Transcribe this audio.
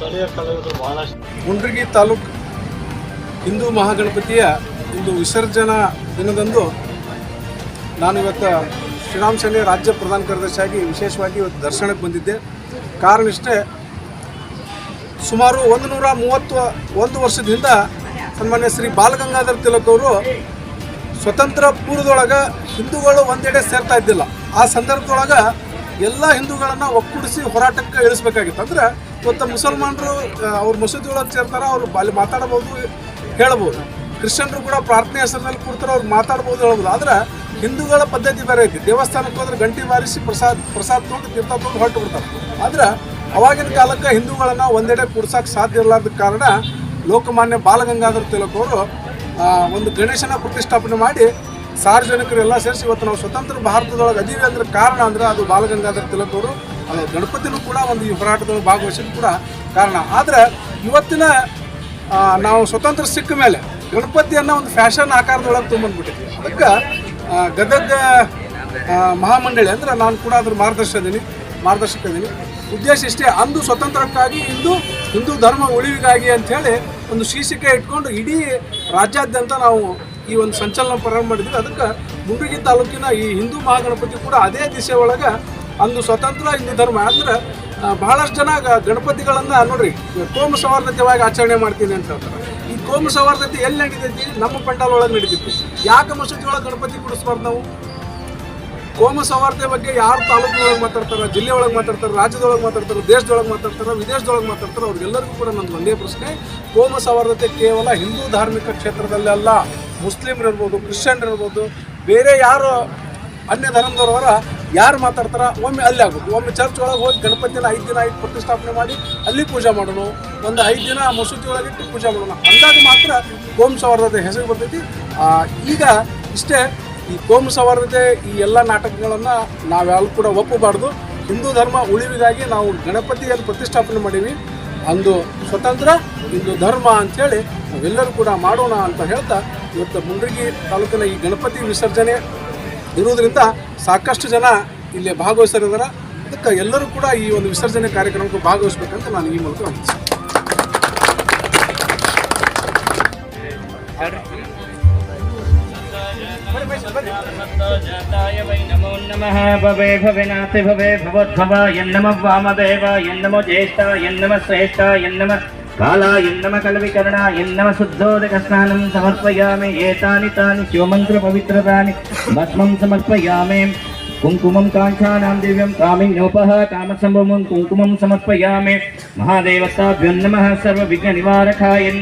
ಸ್ಥಳೀಯ ಕಲಾವಿದರು ಬಹಳಷ್ಟು. ಮುಂಡ್ರಿಗಿ ತಾಲೂಕು ಹಿಂದೂ ಮಹಾಗಣಪತಿಯ ಒಂದು ವಿಸರ್ಜನಾ ದಿನದಂದು ನಾನು ಇವತ್ತು ಶ್ರೀರಾಮ್ ರಾಜ್ಯ ಪ್ರಧಾನ ಕಾರ್ಯದರ್ಶಿಯಾಗಿ ವಿಶೇಷವಾಗಿ ಇವತ್ತು ದರ್ಶನಕ್ಕೆ ಬಂದಿದ್ದೆ. ಕಾರಣ ಇಷ್ಟೇ, ಸುಮಾರು ಒಂದು ನೂರ ಮೂವತ್ತು, ಒಂದು ವರ್ಷದಿಂದ ಸನ್ಮಾನ್ಯ ಶ್ರೀ ಬಾಲಗಂಗಾಧರ್ ತಿಲಕ್ ಅವರು ಸ್ವತಂತ್ರ ಪೂರ್ವದೊಳಗೆ ಹಿಂದೂಗಳು ಒಂದೆಡೆ ಸೇರ್ತಾ ಇದ್ದಿಲ್ಲ. ಆ ಸಂದರ್ಭದೊಳಗೆ ಎಲ್ಲ ಹಿಂದೂಗಳನ್ನು ಒಕ್ಕೂಡಿಸಿ ಹೋರಾಟಕ್ಕೆ ಇಳಿಸ್ಬೇಕಾಗಿತ್ತು. ಅಂದ್ರೆ ಇವತ್ತು ಮುಸಲ್ಮಾನರು ಅವ್ರ ಮಸೂದಿ ಒಳಗೆ ಸೇರ್ತಾರೆ, ಅವ್ರು ಅಲ್ಲಿ ಮಾತಾಡ್ಬೋದು, ಹೇಳ್ಬೋದು. ಕ್ರಿಶ್ಚಿಯನ್ರು ಕೂಡ ಪ್ರಾರ್ಥನೆ ಹೆಸರಿನಲ್ಲಿ ಕೂಡ್ತಾರೆ, ಅವ್ರು ಮಾತಾಡ್ಬೋದು, ಹೇಳ್ಬೋದು. ಆದ್ರೆ ಹಿಂದೂಗಳ ಪದ್ಧತಿ ಬೇರೆ ಐತಿ. ದೇವಸ್ಥಾನಕ್ಕೆ ಹೋದ್ರೆ ಗಂಟೆ ಬಾರಿಸಿ ಪ್ರಸಾದ ಪ್ರಸಾದ ತೊಗೊಂಡು ತೀರ್ಥ ತೊಗೊಂಡು ಹೊರಟು ಬಿಡ್ತಾರೆ. ಆದ್ರೆ ಅವಾಗಿನ ಕಾಲಕ್ಕೆ ಹಿಂದೂಗಳನ್ನ ಒಂದೆಡೆ ಕೂಡ್ಸಕ್ಕೆ ಸಾಧ್ಯ ಇರಲಾರ್ದ ಕಾರಣ ಲೋಕಮಾನ್ಯ ಬಾಲಗಂಗಾಧರ ತಿಲಕ್ ಅವರು ಒಂದು ಗಣೇಶನ ಪ್ರತಿಷ್ಠಾಪನೆ ಮಾಡಿ ಸಾರ್ವಜನಿಕರೆಲ್ಲ ಸೇರಿಸಿ ಇವತ್ತು ನಾವು ಸ್ವತಂತ್ರ ಭಾರತದೊಳಗೆ ಅದೀವಿ ಅಂದ್ರೆ ಕಾರಣ ಅಂದ್ರೆ ಅದು ಬಾಲಗಂಗಾಧರ ತಿಲಕ್ ಅವರು. ಅದು ಗಣಪತಿನೂ ಕೂಡ ಒಂದು ಈ ಹೋರಾಟದಲ್ಲಿ ಭಾಗವಹಿಸಿದ ಕೂಡ ಕಾರಣ. ಆದರೆ ಇವತ್ತಿನ ನಾವು ಸ್ವತಂತ್ರ ಸಿಕ್ಕ ಮೇಲೆ ಗಣಪತಿಯನ್ನು ಒಂದು ಫ್ಯಾಷನ್ ಆಕಾರದೊಳಗೆ ತುಂಬಂದ್ಬಿಟ್ಟಿದ್ವಿ ಅದಕ್ಕೆ ಗದಗ ಮಹಾಮಂಡಳಿ ಅಂದರೆ ನಾನು ಕೂಡ ಅದ್ರ ಮಾರ್ಗದರ್ಶಕ ಇದೀನಿ ಮಾರ್ಗದರ್ಶಕ ಇದ್ದೀನಿ ಉದ್ದೇಶ ಇಷ್ಟೇ, ಅಂದು ಸ್ವತಂತ್ರಕ್ಕಾಗಿ, ಇಂದು ಹಿಂದೂ ಧರ್ಮ ಉಳಿವಿಗಾಗಿ ಅಂಥೇಳಿ ಒಂದು ಶೀರ್ಷಿಕೆ ಇಟ್ಕೊಂಡು ಇಡೀ ರಾಜ್ಯಾದ್ಯಂತ ನಾವು ಈ ಒಂದು ಸಂಚಲನ ಪ್ರಾರಂಭ ಮಾಡಿದ್ವಿ. ಅದಕ್ಕೆ ಮುಂಡಗಿ ತಾಲೂಕಿನ ಈ ಹಿಂದೂ ಮಹಾಗಣಪತಿ ಕೂಡ ಅದೇ ದಿಶೆ ಒಳಗೆ ಅಂದು ಸ್ವತಂತ್ರ ಹಿಂದೂ ಧರ್ಮ. ಅಂದ್ರೆ ಬಹಳಷ್ಟು ಜನ ಗಣಪತಿಗಳನ್ನ ನೋಡ್ರಿ, ಕೋಮ ಸೌಹಾರ್ದತೆಯಾಗಿ ಆಚರಣೆ ಮಾಡ್ತೀನಿ ಅಂತ ಹೇಳ್ತಾರೆ. ಈ ಕೋಮ ಸೌಹಾರ್ದತೆ ಎಲ್ಲಿ ನಡೀತೈತಿ? ನಮ್ಮ ಪಂಡಾಲ್ ಒಳಗೆ ನಡೀತೈತಿ. ಯಾಕೆ ಮಸೂದಿ ಒಳಗೆ ಗಣಪತಿ ಕುಡಿಸ್ಬಾರ್ದು ನಾವು? ಕೋಮ ಸೌಹಾರ್ದತೆ ಬಗ್ಗೆ ಯಾರು ತಾಲೂಕಿನೊಳಗೆ ಮಾತಾಡ್ತಾರೆ ಜಿಲ್ಲೆ ಒಳಗೆ ಮಾತಾಡ್ತಾರೆ, ರಾಜ್ಯದೊಳಗೆ ಮಾತಾಡ್ತಾರೆ, ದೇಶದೊಳಗೆ ಮಾತಾಡ್ತಾರೆ, ವಿದೇಶದೊಳಗೆ ಮಾತಾಡ್ತಾರೆ, ಅವ್ರಿಗೆಲ್ಲರಿಗೂ ಕೂಡ ನಮ್ಮ ಒಂದೇ ಪ್ರಶ್ನೆ. ಕೋಮ ಸೌಹಾರ್ದತೆ ಕೇವಲ ಹಿಂದೂ ಧಾರ್ಮಿಕ ಕ್ಷೇತ್ರದಲ್ಲಿ ಅಲ್ಲ, ಮುಸ್ಲಿಮ್ರು ಇರ್ಬೋದು ಕ್ರಿಶ್ಚಿಯನ್ ಇರ್ಬೋದು, ಬೇರೆ ಯಾರು ಅನ್ಯ ಧರ್ಮದವರ ಯಾರು ಮಾತಾಡ್ತಾರ? ಒಮ್ಮೆ ಅಲ್ಲಿ ಆಗ್ಬೇಕು ಒಮ್ಮೆ ಚರ್ಚ್ ಒಳಗೆ ಹೋಗಿ ಗಣಪತಿನ ಐದು ದಿನ ಐದು ಪ್ರತಿಷ್ಠಾಪನೆ ಮಾಡಿ ಅಲ್ಲಿ ಪೂಜೆ ಮಾಡೋಣ ಒಂದು ಐದು ದಿನ ಮಸೂತಿ ಒಳಗಿಟ್ಟು ಪೂಜೆ ಮಾಡೋಣ ಅಂದಾಗ ಮಾತ್ರ ಕೋಮ ಸೌಹಾರ್ದತೆ ಹೆಸರು ಬರ್ತೈತಿ. ಈಗ ಇಷ್ಟೇ ಈ ಕೋಮ್ ಸೌಹಾರ್ದತೆ ಈ ಎಲ್ಲ ನಾಟಕಗಳನ್ನು ನಾವೆಲ್ಲ ಕೂಡ ಒಪ್ಪಬಾರ್ದು. ಹಿಂದೂ ಧರ್ಮ ಉಳಿವಿಗಾಗಿ ನಾವು ಗಣಪತಿಯನ್ನು ಪ್ರತಿಷ್ಠಾಪನೆ ಮಾಡೀವಿ. ಅಂದು ಸ್ವತಂತ್ರ ಇಂದು ಧರ್ಮ ಅಂಥೇಳಿ ನಾವೆಲ್ಲರೂ ಕೂಡ ಮಾಡೋಣ ಅಂತ ಹೇಳ್ತಾ ಇವತ್ತು ಮುಂಡ್ರಿಗಿ ತಾಲೂಕಿನ ಈ ಗಣಪತಿ ವಿಸರ್ಜನೆ ಇರುವುದರಿಂದ ಸಾಕಷ್ಟು ಜನ ಇಲ್ಲಿ ಭಾಗವಹಿಸಿದ್ದಾರೆ ಅದಕ್ಕೆ ಎಲ್ಲರೂ ಕೂಡ ಈ ಒಂದು ವಿಸರ್ಜನೆ ಕಾರ್ಯಕ್ರಮಕ್ಕೆ ಭಾಗವಹಿಸ್ಬೇಕಂತ ನಾನು ಈ ಮೂಲಕ ವಂದಿಸ್ತೀನಿ जाताय वै नमो नमः भवे भवेनाथि भवे भवद्भव यन्नमः वामदेव यन्नमो ज्येष्ठ यन्नमः श्रेष्ठ यन्नमः కాళాయ నమ కలవికరణాయ నమ శుద్ధోదక స్నానం సమర్పయామి ఏతాని తాని శివమంత్ర పవిత్రతాని భస్మం సమర్పయామి కుంకుమం కాంక్షానాం దివ్యం కామిన్యోపహ కామసంభవం కుంకుమం సమర్పయామి మహాదేవతాభ్యం సర్వ విఘ్న నివారకాయ